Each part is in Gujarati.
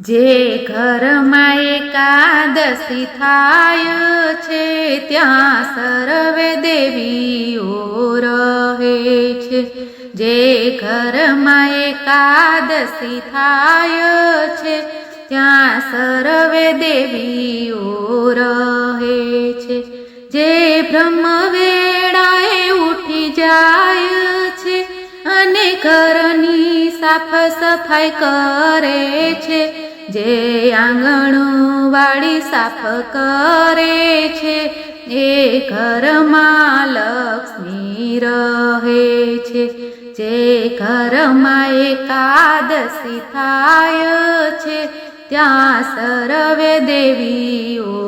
જે ઘરમાં એકાદશી થાય છે, ત્યાં સર્વે દેવીઓ રહે છે. જે ઘરમાં એકાદશી થાય છે, ત્યાં સર્વે દેવીઓ રહે છે. જે બ્રહ્મ સાફ સફાઈ કરે છે, જે આંગણું વાળી સાફ કરે છે, એ ઘરમાં લક્ષ્મી રહે છે, જે ઘરમાં એકાદશી થાય છે, ત્યાં સરવે દેવીઓ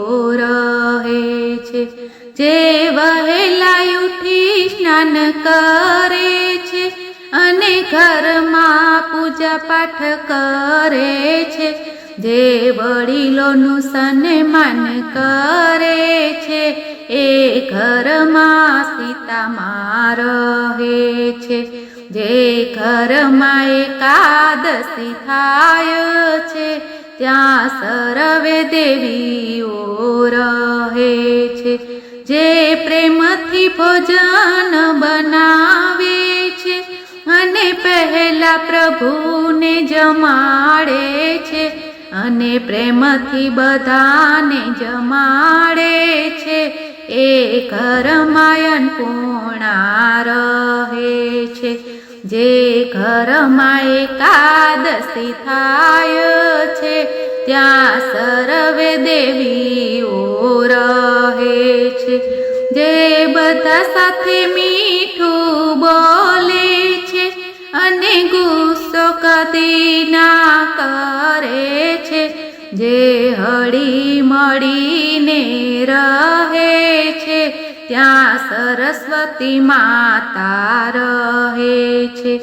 રહે છે, જે વહેલા ઉઠી સ્નાન કરે છે, અને ઘરમાં પૂજા પાઠ કરે છે. જે વડીલોનું સન્માન કરે છે. એ ઘરમાં સીતામાં રહે છે. જે ઘરમાં એકાદશી થાય છે, ત્યાં સરવે દેવીઓ રહે છે. જે પ્રેમથી ભોજન બનાવે છે અને પહેલા પ્રભુને જમાડે છે અને પ્રેમથી બધાને જમાડે છે. એ ઘરમાયન પૂર્ણા રહે છે. જે ઘરમાં એકાદશી થાય છે, ત્યાં સર્વે દેવીઓ રહે છે. જે બધા સાથે મીઠું બોલે ગુસ્સો ના કરે છે, જે હળી મળીને રહે છે, ત્યાં સરસ્વતી માતા રહે છે,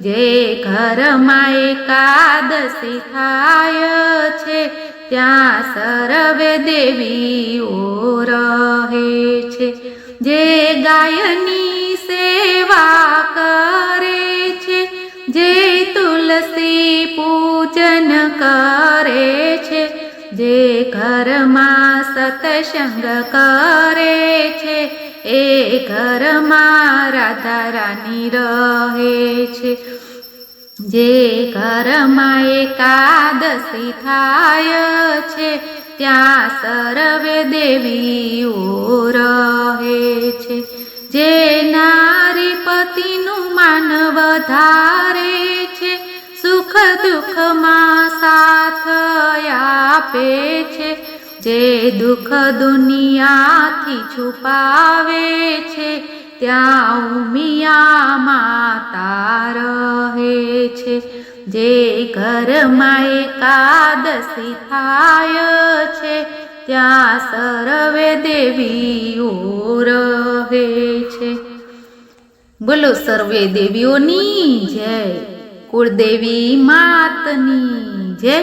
જે ઘરમાં એકાદશી થાય છે, ત્યાં સર્વે દેવીઓ રહે છે, જે ગાયની જે ઘરમાં સતસંગ કરે છે, એ ઘરમાં રાધા રાની રહે છે. જે ઘરમાં એકાદશી થાય છે, ત્યાં સર્વે દેવીઓ રહે સુખ દુઃખમાં સાથ આપે છે. જે દુઃખ દુનિયાથી છુપાવે છે, ત્યાં ઉમિયા માતા રહે છે. જે ઘરમાં એકાદશી થાય છે, ત્યાં સર્વે દેવીઓ રહે છે. બોલો સર્વે દેવીઓની જય. કુળદેવી માતની જય.